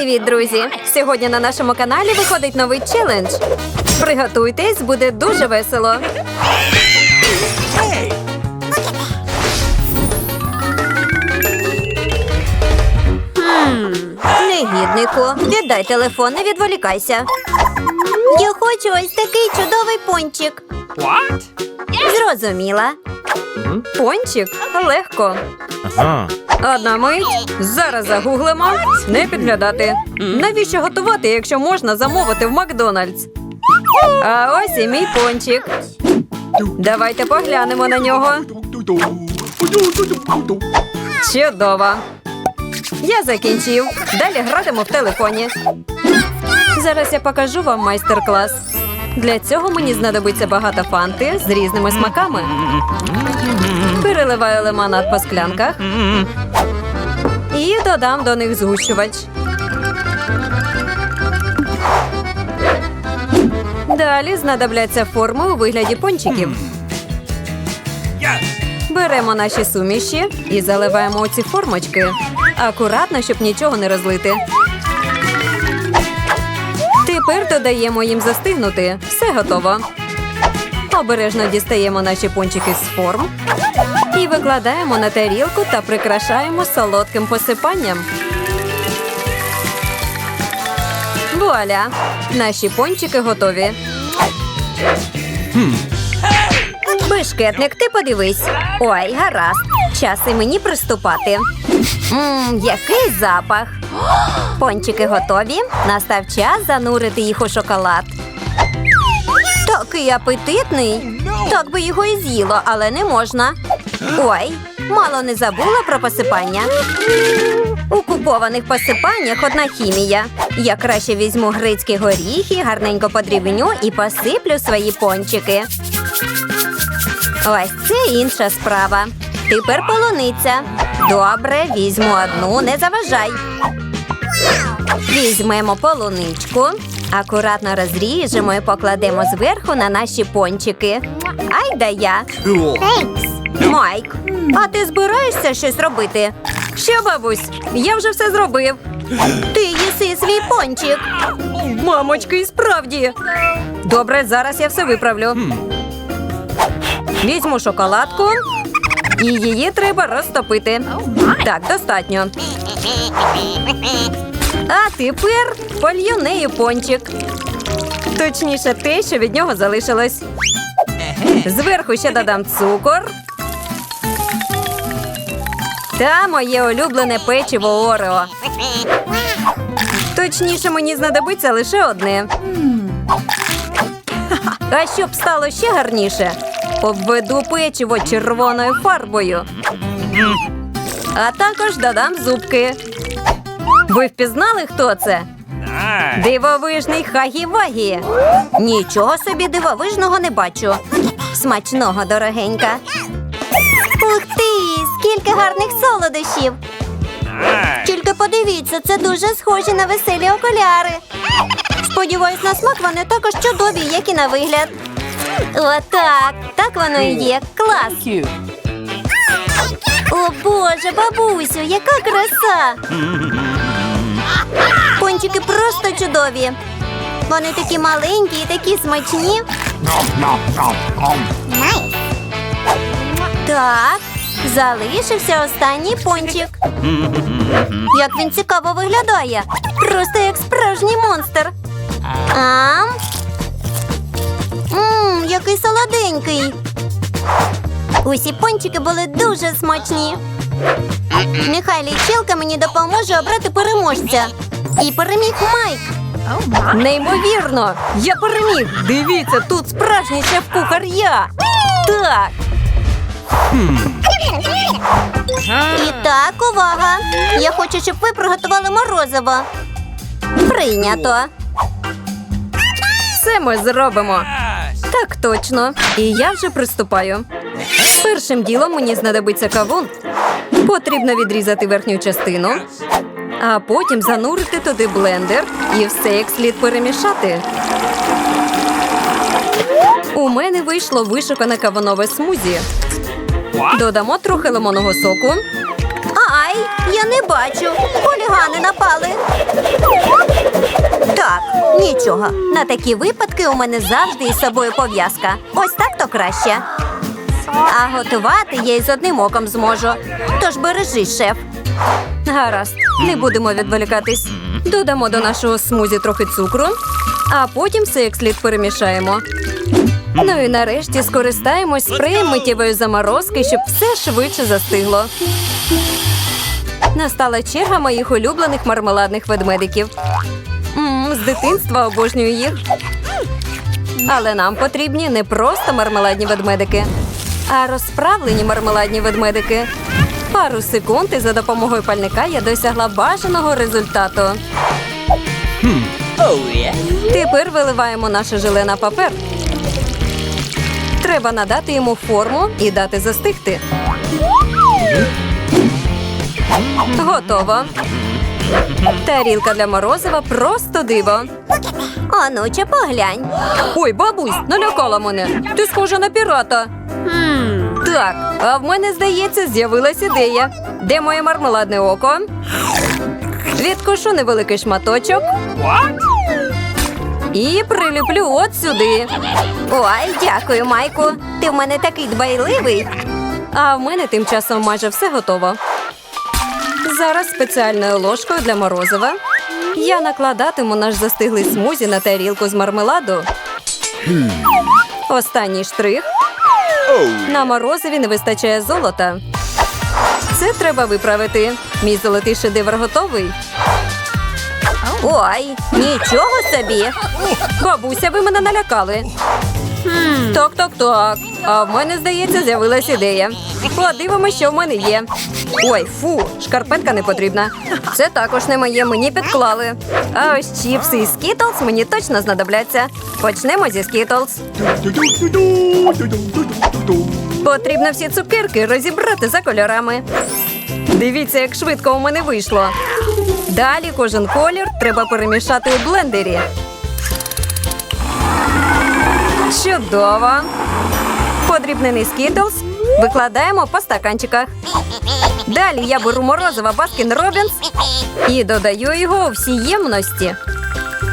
Привіт, друзі! Сьогодні на нашому каналі виходить новий челендж. Приготуйтесь, буде дуже весело. Негіднику, віддай телефон, не відволікайся. Я хочу ось такий чудовий пончик. What? Зрозуміла. Пончик легко. Ага. Одна мить. Зараз загуглимо. Не підглядати. Навіщо готувати, якщо можна замовити в Макдональдс? А ось і мій пончик. Давайте поглянемо на нього. Чудово. Я закінчив. Далі гратиму в телефоні. Зараз я покажу вам майстер-клас. Для цього мені знадобиться багато фанти з різними смаками. Переливаю лимонад по склянках і додам до них згущувач. Далі знадобляться форми у вигляді пончиків. Беремо наші суміші і заливаємо у ці формочки. Акуратно, щоб нічого не розлити. Тепер додаємо їм застигнути. Все готово. Обережно дістаємо наші пончики з форм і викладаємо на тарілку та прикрашаємо солодким посипанням. Вуаля! Наші пончики готові. Бишкетник, ти подивись. Ой, гаразд. Час і мені приступати. Мм, який запах. Пончики готові. Настав час занурити їх у шоколад. Такий апетитний. Так би його і з'їло, але не можна. Ой, мало не забула про посипання. У купованих посипаннях одна хімія. Я краще візьму грецькі горіхи, гарненько подрібню і посиплю свої пончики. Ось це інша справа. Тепер полуниця. Добре, візьму одну, не заважай. Візьмемо полуничку, акуратно розріжемо і покладемо зверху на наші пончики. Ай да я. Майк, а ти збираєшся щось робити? Що, бабусь? Я вже все зробив. Ти їси свій пончик. Мамочки, і справді. Добре, зараз я все виправлю. Візьму шоколадку. І її треба розтопити. Так, достатньо. А тепер полью нею пончик. Точніше, те, що від нього залишилось. Зверху ще додам цукор. Та моє улюблене печиво Орео. Точніше, мені знадобиться лише одне. А щоб стало ще гарніше, обведу печиво червоною фарбою. А також додам зубки. Ви впізнали, хто це? Дивовижний хагі-вагі. Нічого собі дивовижного не бачу. Смачного, дорогенька. Ух ти! Скільки гарних солодощів! Тільки подивіться, це дуже схожі на веселі окуляри. Сподіваюсь, на смак вони також чудові, як і на вигляд. Отак, так воно і є. Клас. О Боже, бабусю, яка краса! Пончики просто чудові. Вони такі маленькі і такі смачні. Так, залишився останній пончик. Як він цікаво виглядає. Просто як справжній монстр. Ам. Мм, який солоденький. Усі пончики були дуже смачні. Нехай лічилка мені допоможе обрати переможця. І переміг Майк. Неймовірно! Я переміг! Дивіться, тут справжній шеф-кухар я! Так! І так, увага! Я хочу, щоб ви приготували морозиво. Прийнято. Все ми зробимо. Так точно. І я вже приступаю. Першим ділом мені знадобиться кавун. Потрібно відрізати верхню частину, а потім занурити туди блендер і все як слід перемішати. У мене вийшло вишукане кавунове смузі. Додамо трохи лимонного соку. Ай! Я не бачу. Хулігани напали. Так, нічого. На такі випадки у мене завжди із собою пов'язка. Ось так то краще. А готувати я із одним оком зможу. Тож бережись, шеф. Гаразд, не будемо відволікатись. Додамо до нашого смузі трохи цукру, а потім все як слід перемішаємо. Ну і нарешті скористаємось спреєм миттєвої заморозки, щоб все швидше застигло. Настала черга моїх улюблених мармеладних ведмедиків. М, з дитинства обожнюю їх. Але нам потрібні не просто мармеладні ведмедики, а розправлені мармеладні ведмедики. Пару секунд і за допомогою пальника я досягла бажаного результату. Тепер виливаємо наше желе на папер. Треба надати йому форму і дати застигти. Готово. Тарілка для морозива просто диво. Онуче, поглянь. Ой, бабусь, налякала мене. Ти схожа на пірата. Так, а в мене, здається, з'явилась ідея. Де моє мармеладне око? Відкушу невеликий шматочок і приліплю от сюди. Ой, дякую, Майку. Ти в мене такий дбайливий. А в мене тим часом майже все готово. Зараз спеціальною ложкою для морозива я накладатиму наш застиглий смузі на тарілку з мармеладу. Останній штрих. На морозиві не вистачає золота. Це треба виправити. Мій золотий шедевр готовий. Ой, нічого собі. Бабуся, ви мене налякали. Так, так, так. А в мене, здається, з'явилась ідея. Подивимося, що в мене є. Ой, фу, шкарпетка не потрібна. Це також не моє, мені підклали. А ось чіпси і скітлс мені точно знадобляться. Почнемо зі скітлс. Потрібно всі цукерки розібрати за кольорами. Дивіться, як швидко у мене вийшло. Далі кожен колір треба перемішати у блендері. Чудово. Подрібнений скітлс викладаємо по стаканчиках. Далі я беру морозиво Баскін Робінс і додаю його у всі ємності.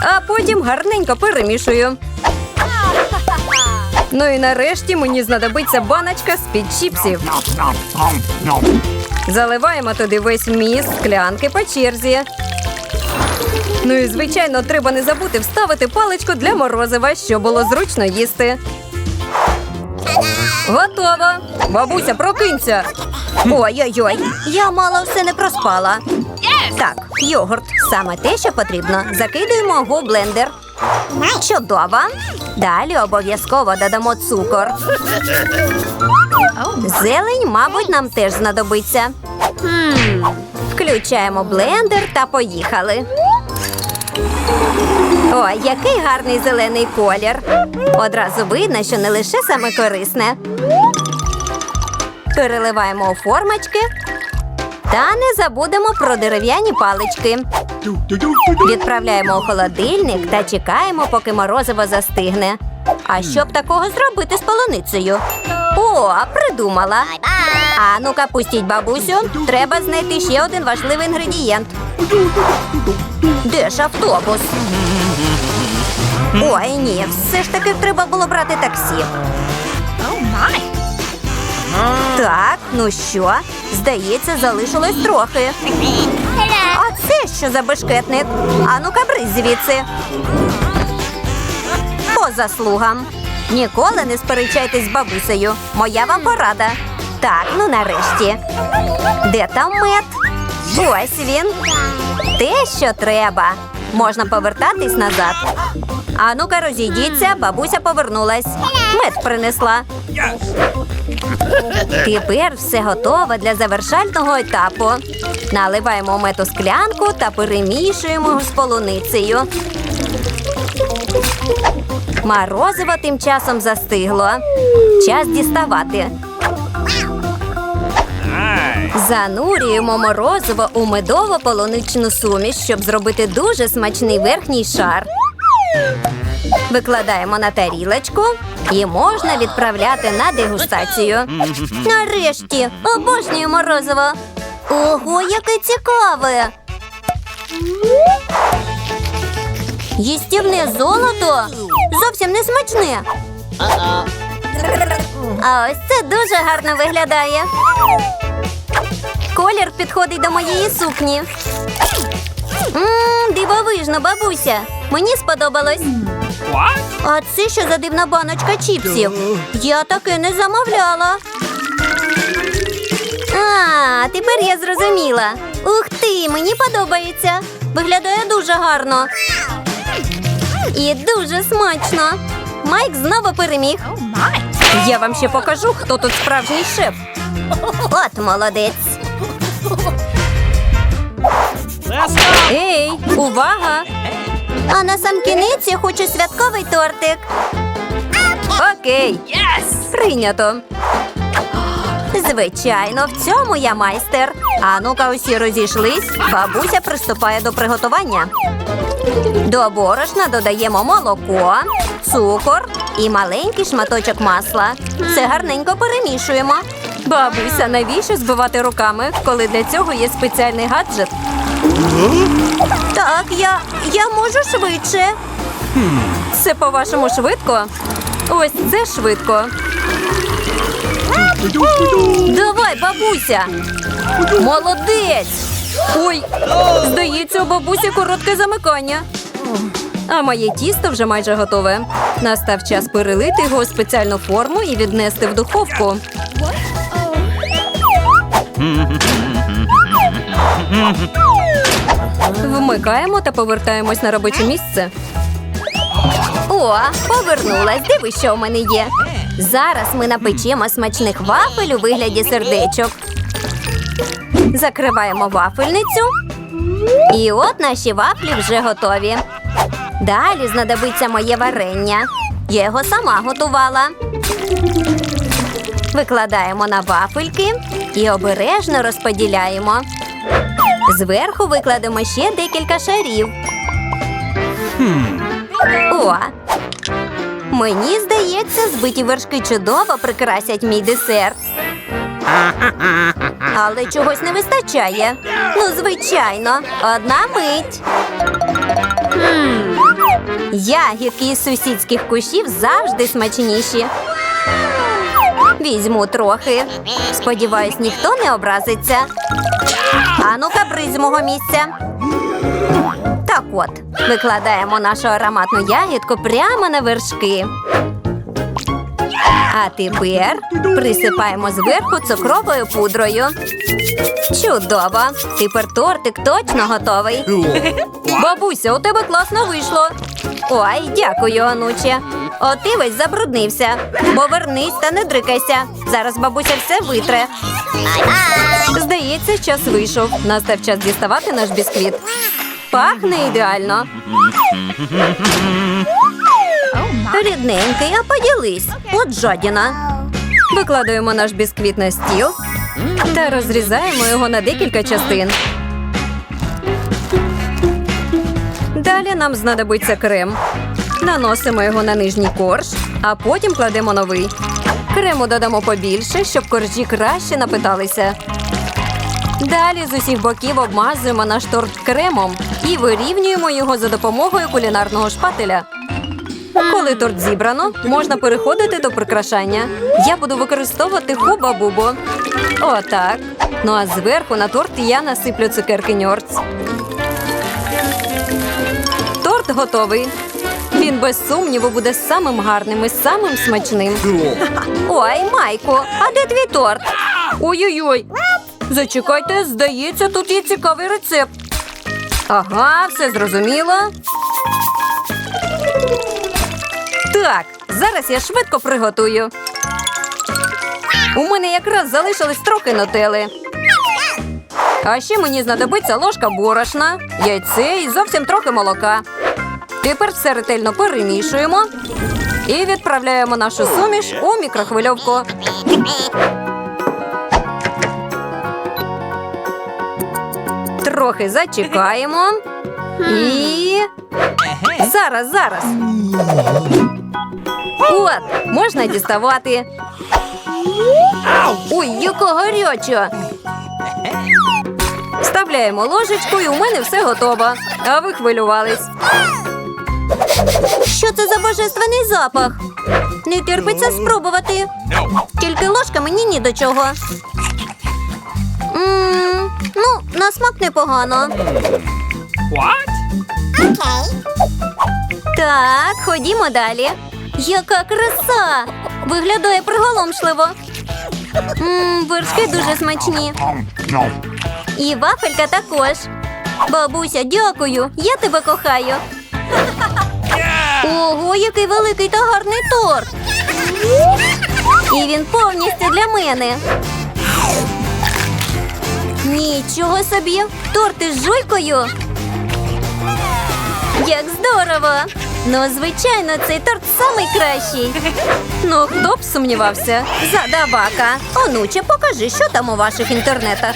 А потім гарненько перемішую. Ну і нарешті мені знадобиться баночка з-під чіпсів. Заливаємо туди весь вміст склянки по черзі. Ну і звичайно, треба не забути вставити паличку для морозива, щоб було зручно їсти. Готово. Бабуся, прокинься. Ой-ой-ой, я мало все не проспала. Так, йогурт саме те, що потрібно. Закидуємо його в блендер. Чудово. Далі обов'язково додамо цукор. Зелень, мабуть, нам теж знадобиться. Включаємо блендер та поїхали. Ой, який гарний зелений колір. Одразу видно, що не лише саме корисне. Переливаємо у формочки та не забудемо про дерев'яні палички. Відправляємо у холодильник та чекаємо, поки морозиво застигне. А щоб такого зробити з полуницею? О, придумала. А ну-ка, пустіть бабусю. Треба знайти ще один важливий інгредієнт. Де ж автобус? Ой, ні, все ж таки треба було брати таксі. Так, ну що? Здається, залишилось трохи. А це що за бешкетник? А ну-ка, звідси. По заслугам. Ніколи не сперечайтесь з бабусею. Моя вам порада. Так, ну нарешті. Де там мед? Ось він. Те, що треба. Можна повертатись назад. А ну-ка, розійдіться, бабуся повернулась. Мед принесла. Тепер все готове для завершального етапу. Наливаємо мед у склянку та перемішуємо з полуницею. Морозиво тим часом застигло. Час діставати. Занурюємо морозиво у медово-полуничну суміш, щоб зробити дуже смачний верхній шар. Викладаємо на тарілочку і можна відправляти на дегустацію. Нарешті обожнюю морозиво. Ого, яке цікаве. Їстівне золото зовсім не смачне. А ось це дуже гарно виглядає. Колір підходить до моєї сукні. Мм, дивовижно, бабуся. Мені сподобалось. А це що за дивна баночка чіпсів? Я таки не замовляла. А, тепер я зрозуміла. Ух ти, мені подобається. Виглядає дуже гарно. І дуже смачно. Майк знову переміг. Я вам ще покажу, хто тут справжній шеф. От молодець. Ей, увага! А на сам кінець я хочу святковий тортик. Окей. Прийнято. Звичайно, в цьому я майстер. А ну-ка, усі розійшлись. Бабуся приступає до приготування. До борошна додаємо молоко, цукор і маленький шматочок масла. Все гарненько перемішуємо. Бабуся, навіщо збивати руками, коли для цього є спеціальний гаджет? Так, я, я можу швидше. Це по-вашому швидко? Ось це швидко. Давай, бабуся. Молодець. Ой, здається, у бабусі коротке замикання. А моє тісто вже майже готове. Настав час перелити його у спеціальну форму і віднести в духовку. Вмикаємо та повертаємось на робоче місце. О, повернулась. Диви, що у мене є. Зараз ми напечемо смачних вафель у вигляді сердечок. Закриваємо вафельницю. І от наші вафлі вже готові. Далі знадобиться моє варення. Я його сама готувала. Викладаємо на вафельки і обережно розподіляємо. Зверху викладемо ще декілька шарів. О! Мені здається, збиті вершки чудово прикрасять мій десерт. Але чогось не вистачає. Ну, звичайно, одна мить. Ягідки із сусідських кущів завжди смачніші. Візьму трохи. Сподіваюсь, ніхто не образиться. А ну-ка, бризь з мого місця. Так от, викладаємо нашу ароматну ягідку прямо на вершки. А тепер присипаємо зверху цукровою пудрою. Чудово! Тепер тортик точно готовий. Бабуся, у тебе класно вийшло. Ой, дякую, онуче. От ти весь забруднився. Повернись та не дрикайся. Зараз бабуся все витре. Здається, час вийшов. Настав час діставати наш бісквіт. Пахне ідеально. Рідненький, а поділись. От жадіна. Викладаємо наш бісквіт на стіл та розрізаємо його на декілька частин. Далі нам знадобиться крем. Наносимо його на нижній корж, а потім кладемо новий. Крему додамо побільше, щоб коржі краще напиталися. Далі з усіх боків обмазуємо наш торт кремом і вирівнюємо його за допомогою кулінарного шпателя. Коли торт зібрано, можна переходити до прикрашання. Я буду використовувати хуба-бубу. Отак. Ну а зверху на торт я насиплю цукерки ньорц. Торт готовий. Він без сумніву буде самим гарним і самим смачним. Ой, Майку, а де твій торт? Ой-ой-ой. Зачекайте, здається, тут є цікавий рецепт. Ага, все зрозуміло. Так, зараз я швидко приготую. У мене якраз залишилось трохи нутели. А ще мені знадобиться ложка борошна, яйце і зовсім трохи молока. Тепер все ретельно перемішуємо і відправляємо нашу суміш у мікрохвильовку. Трохи зачекаємо. І. Зараз, зараз. От, можна діставати. Ой, яка гаряча. Вставляємо ложечку і у мене все готово. А ви хвилювались. Що це за божественний запах? Не терпиться спробувати. Тільки ложка мені ні до чого. м ну, на смак непогано. What? Так, ходімо далі. Яка краса! Виглядає приголомшливо. Вершки дуже смачні. І вафелька також. Бабуся, дякую. Я тебе кохаю. Ого, який великий та гарний торт. І він повністю для мене. Нічого собі, торт із жуйкою. Як здорово! Ну, звичайно, цей торт самий кращий. Ну, хто б сумнівався? Задавака. Онуче, покажи, що там у ваших інтернетах.